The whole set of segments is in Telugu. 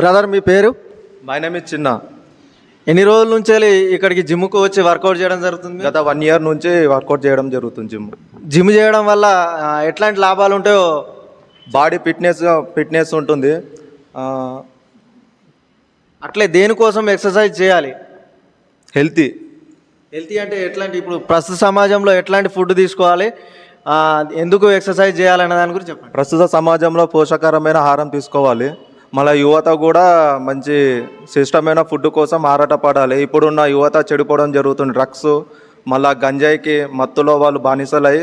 బ్రదర్ మీ పేరు? మై నేమ్ ఇస్ చిన్న ఎన్ని రోజుల నుంచి వెళ్ళి ఇక్కడికి జిమ్కు వచ్చి వర్కౌట్ చేయడం జరుగుతుంది గత వన్ ఇయర్ నుంచి వర్కౌట్ చేయడం జరుగుతుంది జిమ్. జిమ్ చేయడం వల్ల ఎట్లాంటి లాభాలు ఉంటాయో? బాడీ ఫిట్నెస్ ఫిట్నెస్ ఉంటుంది. అట్లే దేనికోసం ఎక్సర్సైజ్ చేయాలి? హెల్తీ హెల్తీ అంటే ఎట్లాంటి ఇప్పుడు ప్రస్తుత సమాజంలో ఎట్లాంటి ఫుడ్ తీసుకోవాలి? ఎందుకు ఎక్సర్సైజ్ చేయాలనే దాని గురించి చెప్పండి. ప్రస్తుత సమాజంలో పోషకరమైన ఆహారం తీసుకోవాలి. మళ్ళీ యువత కూడా మంచి శిష్టమైన ఫుడ్ కోసం ఆరాటపడాలి. ఇప్పుడున్న యువత చెడిపోవడం జరుగుతుంది. డ్రగ్స్ మళ్ళీ గంజాయికి మత్తులో వాళ్ళు బానిసలై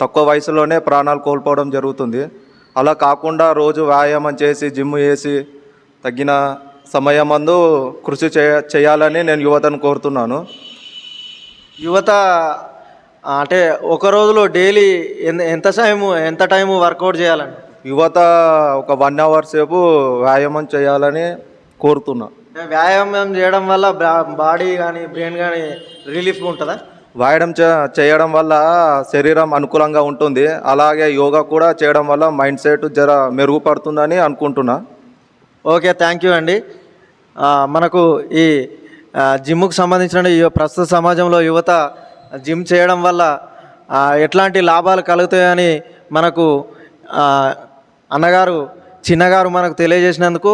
తక్కువ వయసులోనే ప్రాణాలు కోల్పోవడం జరుగుతుంది. అలా కాకుండా రోజు వ్యాయామం చేసి జిమ్ చేసి తగిన సమయమందు కృషి చేయ చేయాలని నేను యువతను కోరుతున్నాను. యువత అంటే ఒక రోజులో డైలీ ఎంత ఎంత టైము ఎంత టైము వర్కౌట్ చేయాలండి? యువత ఒక వన్ అవర్ సేపు వ్యాయామం చేయాలని కోరుతున్నా. వ్యాయామం చేయడం వల్ల బాడీ కానీ బ్రెయిన్ కానీ రిలీఫ్గా ఉంటుందా? వ్యాయామం చే- చేయడం వల్ల శరీరం అనుకూలంగా ఉంటుంది. అలాగే యోగా కూడా చేయడం వల్ల మైండ్ సెట్ జర మెరుగుపడుతుందని అనుకుంటున్నా. ఓకే థ్యాంక్ యూ అండి. మనకు ఈ జిమ్కు సంబంధించిన ప్రస్తుత సమాజంలో యువత జిమ్ చేయడం వల్ల ఎట్లాంటి లాభాలు కలుగుతాయని మనకు అన్నగారు చిన్నగారు మనకు తెలియజేసినందుకు